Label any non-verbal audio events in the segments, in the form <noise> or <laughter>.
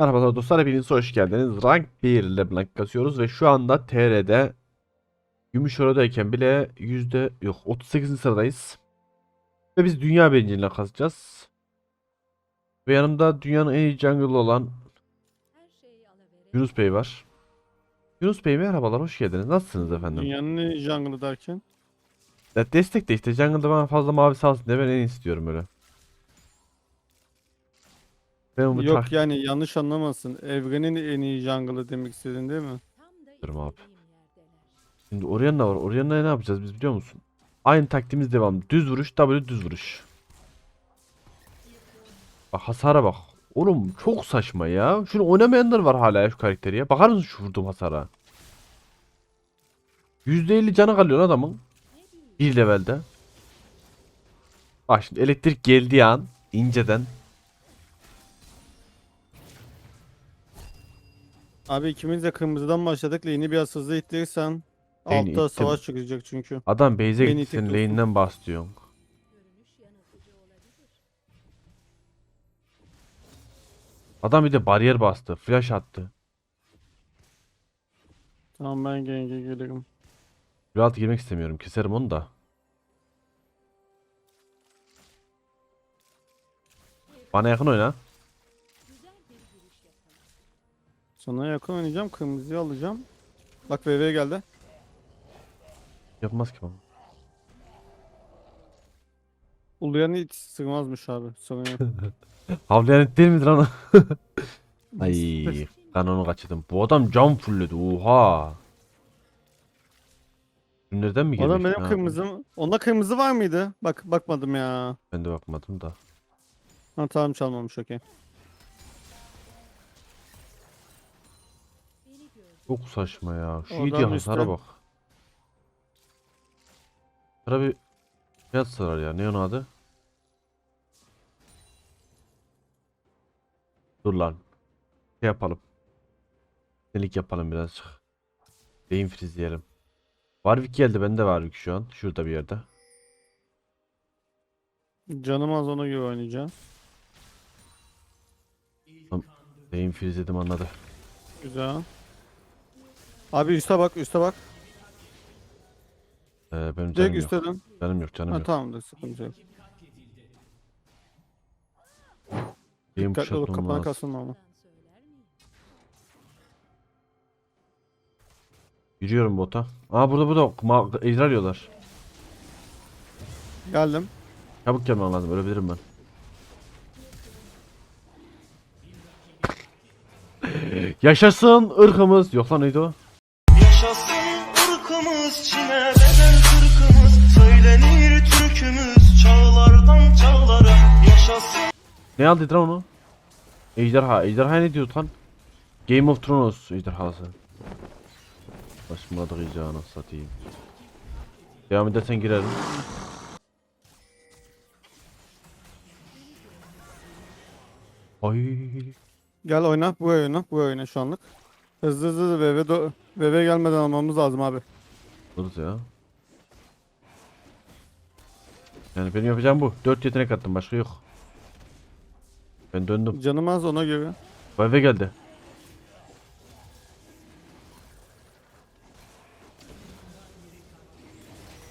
Merhaba dostlar hepiniz hoş geldiniz. Rank 1 ile blank kasıyoruz ve şu anda TR'de gümüş oradayken bile yüzde yok 38. sıradayız. Ve biz dünya birinciliğine kasacağız. Ve yanımda dünyanın en iyi jungle olan Yunus Bey var. Yunus Bey merhabalar hoş geldiniz. Nasılsınız efendim? Dünyanın en iyi jungle'ı derken. Ya destek de işte jungle'da bana fazla mavi salsın diye ben en istiyorum öyle. Ben bu Yok yani yanlış anlamasın. Evrenin en iyi jungle'ı demek istedin değil mi? Diyorum abi. Şimdi Orianna var. Orianna'ya ne yapacağız biz biliyor musun? Aynı taktiğimiz devam. Düz vuruş, W düz vuruş. Bak hasara bak. Oğlum çok saçma ya. Şunu oynamayanlar var hala ya şu karakteri ya. Bakar mısın şu vurduğum hasara? %50 canı kalıyor lan adamın. Bir levelde. Bak şimdi elektrik geldiği an inceden Abi ikimiz de kırmızıdan başladık. Lane'i biraz hızlı ittirirsen Lane'i altta ittim. savaş çıkacak çünkü. adam base'e Beni gitti sen itiyorsun. lane'den bas diyorsun. Adam bir de bariyer bastı. Flash attı. Tamam ben genge gelirim. Rahat girmek istemiyorum. Keserim onu da. Bana yakın oyna. Sana yakın oynayacağım. Kırmızıyı alacağım. Bak VV geldi. Yapmaz ki bana. Uluyan hiç sığmazmış abi. Sorun <laughs> yok. Havlayan it değil midir lan? <laughs> Ay, kanonu kaçırdım. Bu adam cam fullledi. Oha. Günlerden mi gelmiş? Adam benim Ha, kırmızım. Onda kırmızı var mıydı? Bak bakmadım ya. Ben de bakmadım da. Ha tamam çalmamış okey. Çok saçma ya. Şu Oradan yedi hasara üstten. bak. Şuna bir ne atsalar ya? Ne onun adı? Dur lan. Şey yapalım. Delik yapalım birazcık. Beyin frizleyelim. Warwick geldi. Bende Warwick şu an. Şurada bir yerde. Canım az ona göre oynayacağım. Beyin frizledim anladı. Güzel. Abi üste bak üste bak. Ee, benim canım Direkt yok. üste dön. Canım yok canım Ha yok. tamamdır sıkıntı yok. Beyin Dikkatli ol kuşatmam kapana lazım. kasılma ama. Yürüyorum bota. Aa burada burada ma- ejder arıyorlar. Geldim. Çabuk gelmem lazım. Ölebilirim ben. <laughs> Yaşasın ırkımız. Yok lan neydi o? Ne aldı lan onu? Ejderha. Ejderha ne diyor lan? Game of Thrones ejderhası. Başımadık iyice anasını satayım. Devam edersen girerim. Ay. Gel oyna. Bu oyna. Bu oyna şu anlık. Hızlı hızlı VV, do- VV gelmeden almamız lazım abi. Buluruz ya. Yani benim yapacağım bu. 4 yetenek attım başka yok. Ben döndüm. Canım az ona göre. Vayve geldi.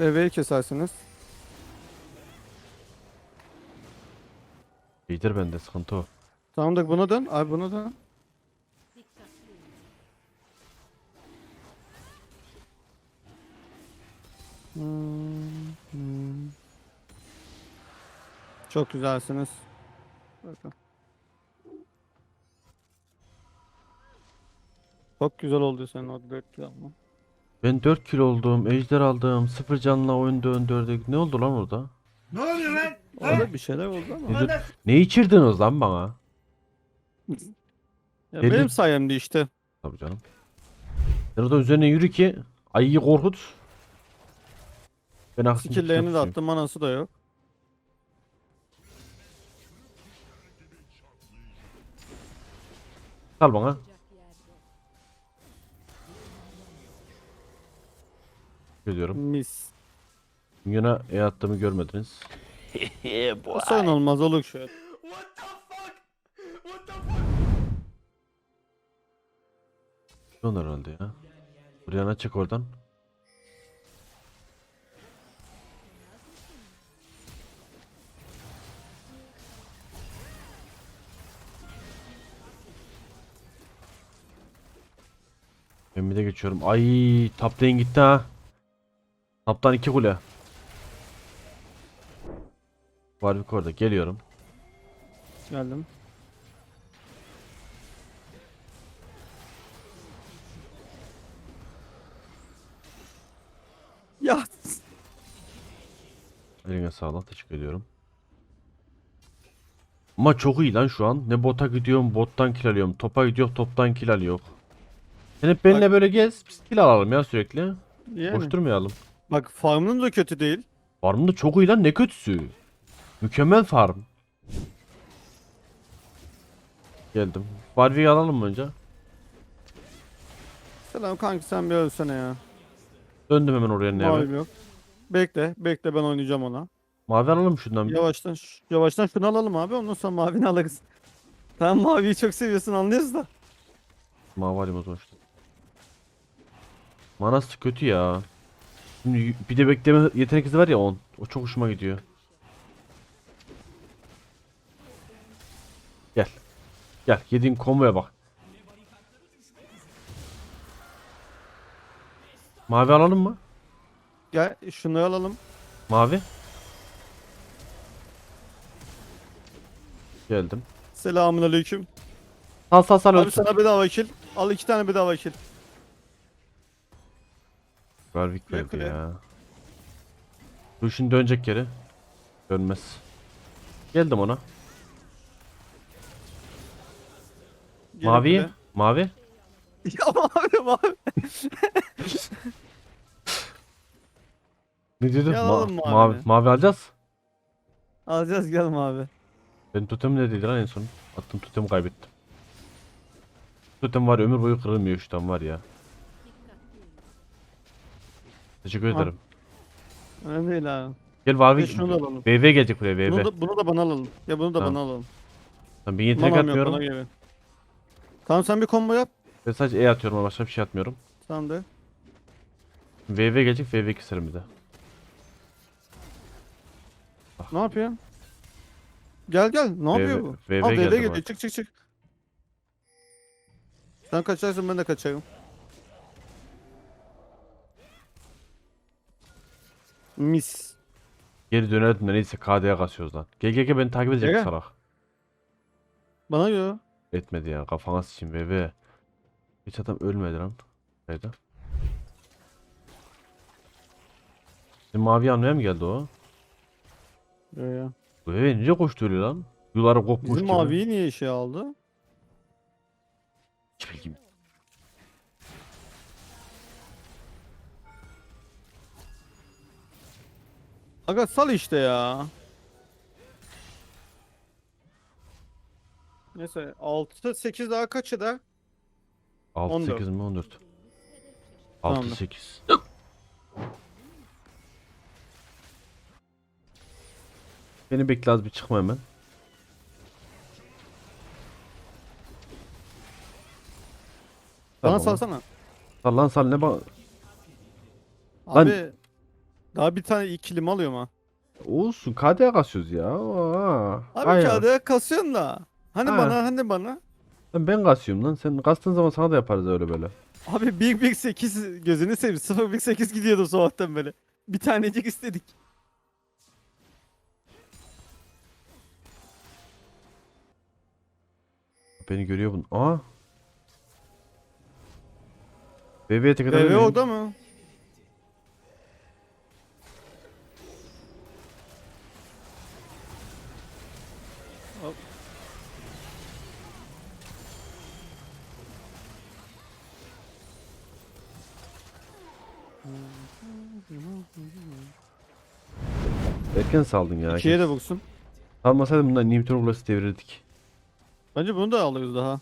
VV'yi kesersiniz. İyidir bende sıkıntı o. Tamamdır buna dön. Abi buna dön. Hmm, hmm. Çok güzelsiniz. Bakın. Çok güzel oldu senin o 4 kill alman. Ben 4 kilo oldum. Ejder aldım. 0 canla oyun döndürdük. Ne oldu lan orada? Orada bir şeyler oldu ama. Ne, ne içirdiniz lan bana? Ya Elli- benim sayemde işte. Tabii canım. Sen orada üzerine yürü ki ayıyı korkut. Ben aksini Skill'lerini de attım manası da yok. Kal bana. Görüyorum. Mis. Yine E attığımı görmediniz. <laughs> Sorun olmaz olur şöyle. Milyon herhalde ya. Brianna çek oradan. Ben bir de geçiyorum. Ay top lane gitti ha. Taptan iki kule. Warwick orada geliyorum. Geldim. Ya Eline sağlık teşekkür ediyorum. Ama çok iyi lan şu an. Ne bota gidiyorum bottan kill alıyorum. Topa gidiyor toptan kill alıyor. Sen hep benimle böyle gez. Biz kill alalım ya sürekli. yani. Boş durmayalım. Bak farmın da kötü değil. Farmın da çok iyi lan ne kötüsü. Mükemmel farm. Geldim. Barbie'yi alalım mı önce? Selam kanki sen bir ölsene ya. Döndüm hemen oraya ne Mavim yok. Bekle, bekle ben oynayacağım ona. Mavi alalım şundan. bir. Yavaştan ş- yavaştan şunu alalım abi ondan sonra mavini alırız. Tamam maviyi çok seviyorsun anlıyoruz da. Mavi alayım o zaman işte. Manası kötü ya. Şimdi bir de bekleme yetenek hızı var ya 10. O çok hoşuma gidiyor. Gel. Gel yediğin komboya bak. Mavi alalım mı? Gel şunu alalım. Mavi. Geldim. Selamun aleyküm. Sal sal sal Abi ölsün. sana bedava kill. Al iki tane bedava kill. Warwick verdi ya. Bu şimdi dönecek geri. Dönmez. Geldim ona. Gelin Mavi. buraya. Mavi. <laughs> Ya mavi mavi. Ne dedim? Ya oğlum mavi mavi. Mavi alacağız. Alacağız gel mavi. Ben totem ne dedi lan en son? Attım totemi kaybettim. Totem var ya, ömür boyu kırılmıyor şu tam var ya. Teşekkür Ha. ederim. Önemli değil abi. Gel Ve Warwick. şunu da alalım. VV gelecek buraya VV. Bunu da, bunu da bana alalım. Ya bunu da Tamam. bana alalım. Tamam, ben yetenek Manam yok bana atmıyorum. göre. Tamam sen bir combo yap. Ben sadece E atıyorum ama başka bir şey atmıyorum. Tamam de. VV gelecek VV keserim bir de. Ne yapıyor? Gel gel. Ne yapıyor bu? VV Al geldi geliyor. Çık çık çık. Sen kaçarsın ben de kaçarım. Mis. Geri dönelim de neyse KD'ye kasıyoruz lan. Gel gel gel beni takip edecek Gel. salak. Bana diyor. Etmedi ya kafana sıçayım VV. Hiç adam ölmedi lan. Nerede? Şimdi mavi almaya mı geldi o? Bu VV niye koştu öyle lan? Yuları kopmuş Bizim gibi. maviyi niye işe aldı? Hiç bilgim yok. Aga sal işte ya. Neyse 6 8 daha kaçı da? 6 14. 8 mi 14? 6 Tamamdır. 8. Beni bekle az bir çıkma hemen. Bana Tamam. salsana. Sal lan sal ne ba... Abi daha bir tane ikilim alıyorum ha. Olsun KD'ye kasıyoruz ya. Aa, Abi aynen. kağıda kasıyorsun da. Hani Ha. bana hani bana. Lan ben kasıyorum lan. Sen kastığın zaman sana da yaparız öyle böyle. Abi Big Big 8 gözünü seveyim. 0 Big 8 gidiyordu sabahtan beri. Bir tanecik istedik. Beni görüyor bunu. Aa. BB'ye tek BB atabilir orada mı? Erken saldın ya. İkiye de vursun. Almasaydım bundan inhibitor ulası devirirdik. Bence bunu da alırız daha.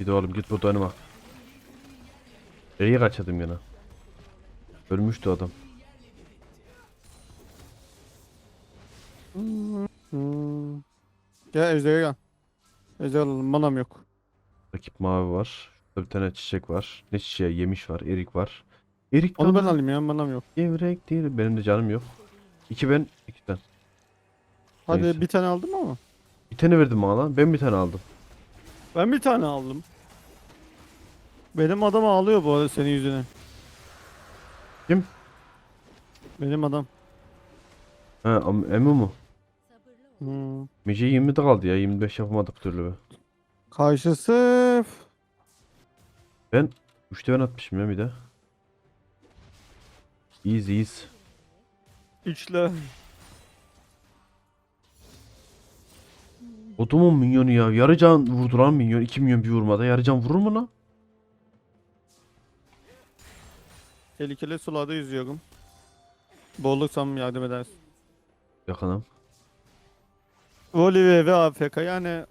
Bir de oğlum git burada önüme. E'yi kaçırdım gene. Ölmüştü adam. Gel Ejder'e gel. Ejder alalım. Manam yok. Rakip mavi var. Şurada bir tane çiçek var. Ne çiçeği? Yemiş var. Erik var. Erik Onu ben alayım ya manam yok. gevrek değil. Benim de canım yok. İki ben, iki sen. Hadi Neyse. bir tane aldım ama. Bir tane verdim bana lan. Ben bir tane aldım. Ben bir tane aldım. Benim adam ağlıyor bu arada senin yüzüne. Kim? Benim adam. Ha, am- Emu mu? Hmm. Mece 20'de kaldı ya. 25 yapamadık bir türlü be. Karşısı Ben 3'te ben atmışım ya bir de. İyiyiz iyiyiz. üçle. Odumun minyonu ya. Yarı can vurdu lan minyon. 2 milyon bir vurmada. Yarı can vurur mu lan? Tehlikeli sularda yüzüyorum. Boğulursam yardım edersin. Yakınım. Voli ve AFK yani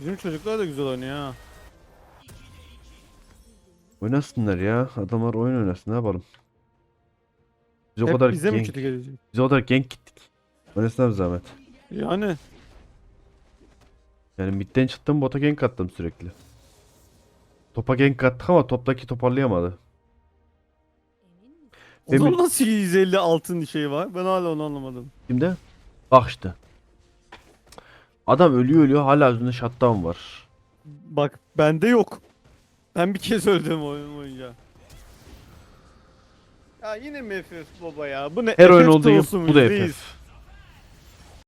Bizim çocuklar da güzel oynuyor ha. Oynasınlar ya. Adamlar oyun oynasın. Ne yapalım? Biz o Hep kadar bize mi genk, kötü gelecek? biz o kadar genk gittik. Oynasınlar bir zahmet. Yani Yani midden çıktım bota gank attım sürekli. Topa gank attık ama toptaki toparlayamadı. o zaman nasıl 150 altın şey var? Ben hala onu anlamadım. Şimdi bak işte. Adam ölüyor ölüyor hala üstünde shutdown var. Bak bende yok. Ben bir kez öldüm oyun boyunca. Ya yine mi FF baba ya? Bu ne? Her oyun FF olduğu gibi olsun bu da. FF.